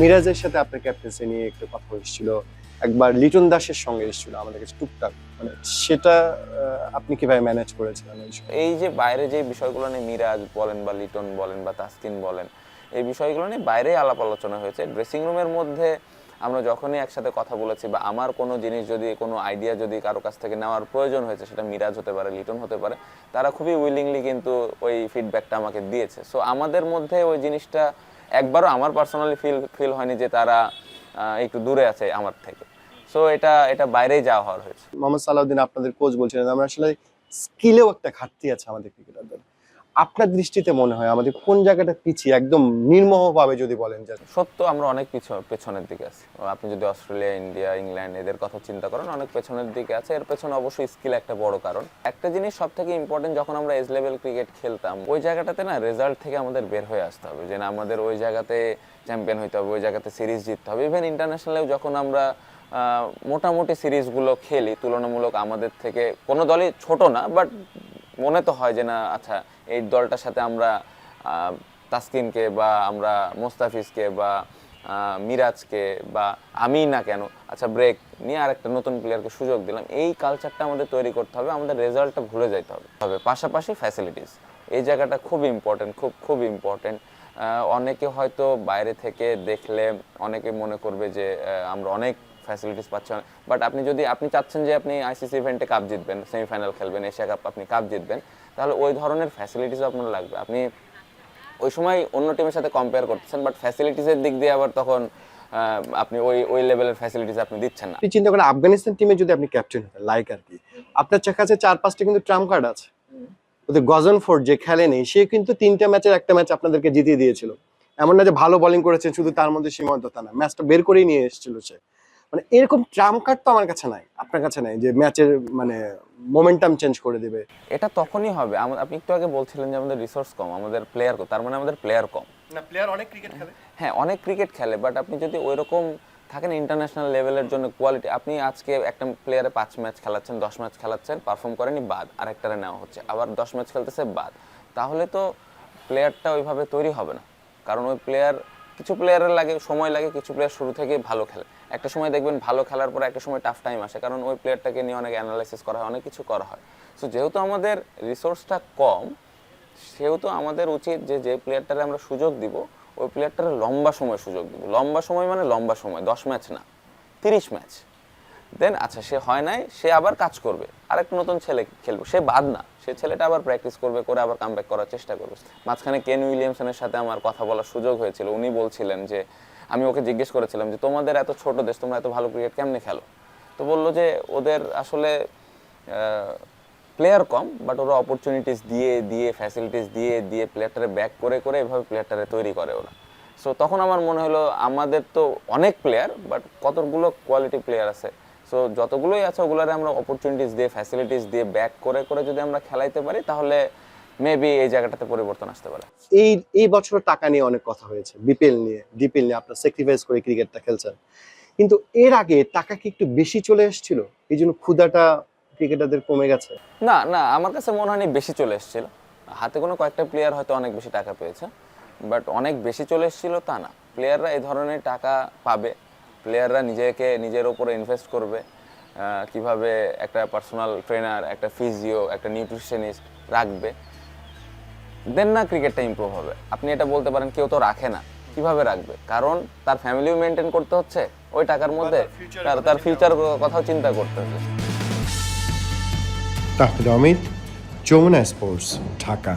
মিরাজের সাথে আপনার ক্যাপ্টেন্সি নিয়ে একটু কথা এসেছিল একবার লিটন দাসের সঙ্গে এসেছিল আমাদের কাছে টুকটাক। মানে সেটা আপনি কীভাবে ম্যানেজ করেছিলেন এই যে বাইরে যে বিষয়গুলো নিয়ে মিরাজ বলেন বা লিটন বলেন বা তাসকিন বলেন, এই বিষয়গুলো নিয়ে বাইরেই আলাপ আলোচনা হয়েছে। ড্রেসিং রুমের মধ্যে আমরা যখনই একসাথে কথা বলেছি বা আমার কোনো জিনিস যদি, কোনো আইডিয়া যদি কারও কাছ থেকে নেওয়ার প্রয়োজন হয়েছে, সেটা মিরাজ হতে পারে, লিটন হতে পারে, তারা খুবই উইলিংলি কিন্তু ওই ফিডব্যাকটা আমাকে দিয়েছে। সো আমাদের মধ্যে ওই জিনিসটা একবারও আমার পার্সোনালি ফিল ফিল হয়নি যে তারা একটু দূরে আছে আমার থেকে। সো এটা এটা বাইরেই যাওয়া হওয়ার হয়েছে। মোহাম্মদ সালাউদ্দিন আপনাদের কোচ বলছিলেন, আমরা আসলে স্কিলেও একটা ঘাটতি আছে আমাদের ক্রিকেটারদের আপনার দৃষ্টিতে মনে হয় আমাদের কোন জায়গাটা পিছিয়ে, একদম নির্মোহভাবে যদি বলেন যে সত্য, আমরা অনেক পিছ- পেছনের দিকে আছি। আপনি যদি অস্ট্রেলিয়া, ইন্ডিয়া, ইংল্যান্ড, এদের কথা চিন্তা করেন, অনেক পেছনের দিকে আছে। এর পেছনে অবশ্যই স্কিল একটা বড় কারণ। একটা জিনিস সব থেকে ইম্পর্টেন্ট যখন আমরা এজ লেভেল ক্রিকেট খেলতাম, ওই জায়গাটাতে না রেজাল্ট থেকে আমাদের বের হয়ে আসতে হবে। যে না, আমাদের ওই জায়গাতে চ্যাম্পিয়ন হইতে হবে, ওই জায়গাতে সিরিজ জিততে হবে। ইভেন ইন্টারন্যাশনালেও যখন আমরা মোটামুটি সিরিজগুলো খেলি, তুলনামূলক আমাদের থেকে, কোনো দলই ছোট না বাট মনে তো হয় যে না আচ্ছা এই দলটার সাথে আমরা তাসকিনকে বা আমরা মোস্তাফিজকে বা মিরাজকে বা আমি না কেন আচ্ছা ব্রেক নিয়ে আর একটা নতুন প্লেয়ারকে সুযোগ দিলাম, এই কালচারটা আমাদের তৈরি করতে হবে, আমাদের রেজাল্টটা ভুলে যেতে হবে। তবে পাশাপাশি ফ্যাসিলিটিস এই জায়গাটা খুব ইম্পর্টেন্ট খুব খুব ইম্পর্টেন্ট অনেকে হয়তো বাইরে থেকে দেখলে অনেকে মনে করবে যে আমরা অনেক ফ্যাসিলিটিস পাচ্ছি বাট আপনি যদি আপনি চাচ্ছেন যে আপনি আইসিসি ইভেন্টে কাপ জিতবেন সেমিফাইনাল খেলবেন এশিয়া কাপ আপনি কাপ জিতবেন তাহলে ওই ধরনের ফ্যাসিলিটিস আপনার লাগবে। আপনি ওই সময় অন্য টিমের সাথে কম্পেয়ার করতেছেন বাট ফ্যাসিলিটিসের দিক দিয়ে আবার তখন আপনি ওই ওই লেভেলের ফ্যাসিলিটিস আপনি দিচ্ছেন না। চিন্তা করেন আফগানিস্তান টিমে যদি আপনি ক্যাপ্টেন হতেন লাইক আর কি আপনার কাছে চার পাঁচটা কিন্তু ট্রাম্প কার্ড আছে। ওদের গজন ফোর্ড যে খেলেনি সে কিন্তু তিনটা ম্যাচের একটা ম্যাচ আপনাদেরকে জিতিয়ে দিয়েছিল। এমন না যে ভালো বোলিং করেছেন শুধু তার মধ্যে সীমাবদ্ধতা না ম্যাচটা বের করেই নিয়ে এসেছিল সে। মানে এরকম ট্রাম্প কার্ড তো আমার কাছে নাই আপনার কাছে নাই যে ম্যাচের মানে মোমেন্টাম চেঞ্জ করে দিবে। এটা তখনই হবে আপনি একটু আগে বলছিলেন যে আমাদের রিসোর্স কম আমাদের প্লেয়ার কম তার মানে আমাদের প্লেয়ার কম। না প্লেয়ার অনেক ক্রিকেট খেলে। হ্যাঁ অনেক ক্রিকেট খেলে বাট আপনি যদি ওই রকম থাকেন ইন্টারন্যাশনাল লেভেলের জন্য কোয়ালিটি আপনি আজকে একটা প্লেয়ারে পাঁচ ম্যাচ খেলাচ্ছেন দশ ম্যাচ খেলাচ্ছেন পারফর্ম করেনি বাদ আরেকটারে নেওয়া হচ্ছে আবার দশ ম্যাচ খেলতেছে বাদ। তাহলে তো প্লেয়ারটা ওইভাবে তৈরি হবে না কারণ ওই প্লেয়ার কিছু প্লেয়ারের লাগে, সময় লাগে, কিছু প্লেয়ার শুরু থেকে ভালো খেলে। একটা সময় দেখবেন ভালো খেলার পর একটা সময় টাফ টাইম আসে, কারণ ওই প্লেয়ারটাকে নিয়ে অনেক অ্যানালাইসিস করা হয়, অনেক কিছু করা হয়। সো যেহেতু আমাদের রিসোর্সটা কম, সেহেতু আমাদের উচিত যে যে প্লেয়ারটারে আমরা সুযোগ দিব, ওই প্লেয়ারটারে লম্বা সময় সুযোগ দিব। লম্বা সময় মানে লম্বা সময়, দশ ম্যাচ না, তিরিশ ম্যাচ দেন আচ্ছা সে হয় নাই, সে আবার কাজ করবে। আরেকটা নতুন ছেলে খেলবে। সে বাদ না। সে ছেলেটা আবার প্র্যাকটিস করবে, করে আবার কামব্যাক করার চেষ্টা করবে। মাঝখানে কেন উইলিয়ামসনের সাথে আমার কথা বলার সুযোগ হয়েছিল। উনি বলছিলেন যে, আমি ওকে জিজ্ঞেস করেছিলাম যে, তোমাদের এত ছোট দেশ, তোমরা এত ভালো ক্রিকেট কেমনে খেলো? তো বলল যে, ওদের আসলে প্লেয়ার কম বাট ওরা অপরচুনিটিস দিয়ে দিয়ে ফ্যাসিলিটিস দিয়ে দিয়ে প্লেয়ারটারে ব্যাক করে করে এভাবে প্লেয়ারটারে তৈরি করে ওরা। সো তখন আমার মনে হলো, আমাদের তো অনেক প্লেয়ার বাট কতগুলো কোয়ালিটি প্লেয়ার আছে? সো যতগুলোই আছে ওগুলোরে আমরা অপরচুনিটিস দিয়ে ফ্যাসিলিটিস দিয়ে ব্যাক করে করে যদি আমরা খেলাইতে পারি তাহলে মেবি এই জায়গাটাতে পরিবর্তন আসতে পারে। এই এই বছর টাকা নিয়ে অনেক কথা হয়েছে বিপিএল নিয়ে ডিপিএল নিয়ে আপনার স্যাক্রিফাইস করে ক্রিকেটটা খেলছেন। কিন্তু এর আগে টাকা কি একটু বেশি চলে এসেছিল? এই জন্য ক্ষুদাটা ক্রিকেটারদের কমে গেছে? না না আমার কাছে মনে হয়নি বেশি চলে এসেছিল। হাতে কোনো কয়েকটা প্লেয়ার হয়তো অনেক বেশি টাকা পেয়েছে বাট অনেক বেশি চলে এসেছিল তা না। প্লেয়াররা এই ধরনের টাকা পাবে। প্লেয়াররা নিজেকে নিজের ওপরে ইনভেস্ট করবে কীভাবে একটা পার্সোনাল ট্রেনার একটা ফিজিও একটা নিউট্রিশনিস্ট রাখবে। দেন না ক্রিকেটটা ইমপ্রুভ হবে। আপনি এটা বলতে পারেন কেউ তো রাখে না। কীভাবে রাখবে? কারণ তার ফ্যামিলিও মেনটেন করতে হচ্ছে ওই টাকার মধ্যে তার তার ফিউচার কথাও চিন্তা করতে হচ্ছে। তাহলে অমিত যমুনা স্পোর্টস ঢাকা।